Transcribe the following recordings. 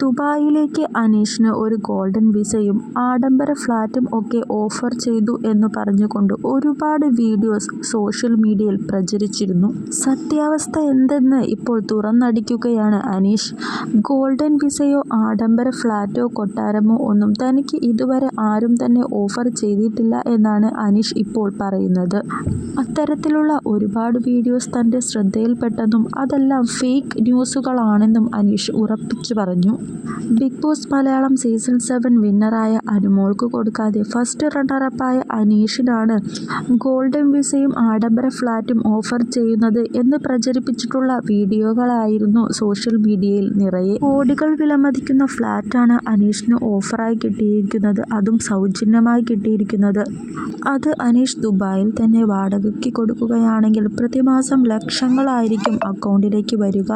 ദുബായിലേക്ക് അനീഷിന് ഒരു ഗോൾഡൻ വിസയും ആഡംബര ഫ്ലാറ്റും ഒക്കെ ഓഫർ ചെയ്തു എന്ന് പറഞ്ഞുകൊണ്ട് ഒരുപാട് വീഡിയോസ് സോഷ്യൽ മീഡിയയിൽ പ്രചരിച്ചിരുന്നു. സത്യാവസ്ഥ എന്തെന്ന് ഇപ്പോൾ തുറന്നടിക്കുകയാണ് അനീഷ്. ഗോൾഡൻ വിസയോ ആഡംബര ഫ്ലാറ്റോ കൊട്ടാരമോ ഒന്നും തനിക്ക് ഇതുവരെ ആരും തന്നെ ഓഫർ ചെയ്തിട്ടില്ല എന്നാണ് അനീഷ് ഇപ്പോൾ പറയുന്നത്. അത്തരത്തിലുള്ള ഒരുപാട് വീഡിയോസ് തന്റെ ശ്രദ്ധയിൽപ്പെട്ടെന്നും അതെല്ലാം ഫേക്ക് ന്യൂസുകളാണെന്നും അനീഷ് ഉറപ്പിച്ചു പറഞ്ഞു. Bigg Boss Malayalam season seven വിന്നറായ അനുമോൾക്ക് കൊടുക്കാതെ ഫസ്റ്റ് റണ്ണറപ്പായ അനീഷിനാണ് ഗോൾഡൻ വിസയും ആഡംബര ഫ്ലാറ്റും ഓഫർ ചെയ്യുന്നത് എന്ന് പ്രചരിപ്പിച്ചിട്ടുള്ള വീഡിയോകളായിരുന്നു സോഷ്യൽ മീഡിയയിൽ നിറയെ. കോടികൾ വിലമതിക്കുന്ന ഫ്ലാറ്റാണ് അനീഷിന് ഓഫറായി കിട്ടിയിരിക്കുന്നത് അതും സൗജന്യമായി കിട്ടിയിരിക്കുന്നത്. അത് അനീഷ് ദുബായിൽ തന്നെ വാടകയ്ക്ക് കൊടുക്കുകയാണെങ്കിൽ പ്രതിമാസം ലക്ഷങ്ങളായിരിക്കും അക്കൗണ്ടിലേക്ക് വരിക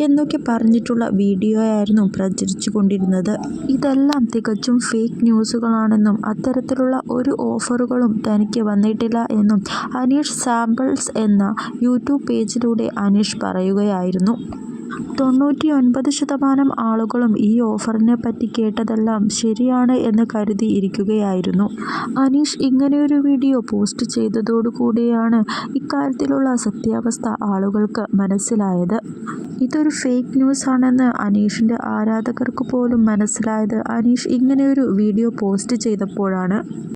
എന്നൊക്കെ പറഞ്ഞിട്ടുള്ള വീഡിയോയായിരുന്നു പ്രചരിച്ചു കൊണ്ടിരുന്നത് ഇതെല്ലാം തികച്ചും ഫേക്ക് ന്യൂസുകളാണെന്നും അത്തരത്തിലുള്ള ഒരു ഓഫറുകളും തനിക്ക് വന്നിട്ടില്ല എന്നും അനീഷ് സാമ്പിൾസ് എന്ന യൂട്യൂബ് പേജിലൂടെ അനീഷ് പറയുകയായിരുന്നു. തൊണ്ണൂറ്റി ഒൻപത് ശതമാനം ആളുകളും ഈ ഓഫറിനെ പറ്റി കേട്ടതെല്ലാം ശരിയാണ് എന്ന് കരുതി ഇരിക്കുകയായിരുന്നു. അനീഷ് ഇങ്ങനെയൊരു വീഡിയോ പോസ്റ്റ് ചെയ്തതോടുകൂടിയാണ് ഇക്കാര്യത്തിലുള്ള സത്യാവസ്ഥ ആളുകൾക്ക് മനസ്സിലായത്. ഇതൊരു ഫേക്ക് ന്യൂസ് ആണെന്ന് അനീഷിന്റെ ആരാധകർക്ക് പോലും മനസ്സിലായത്. അനീഷ് ഇങ്ങനെയൊരു വീഡിയോ പോസ്റ്റ് ചെയ്തപ്പോഴാണ്.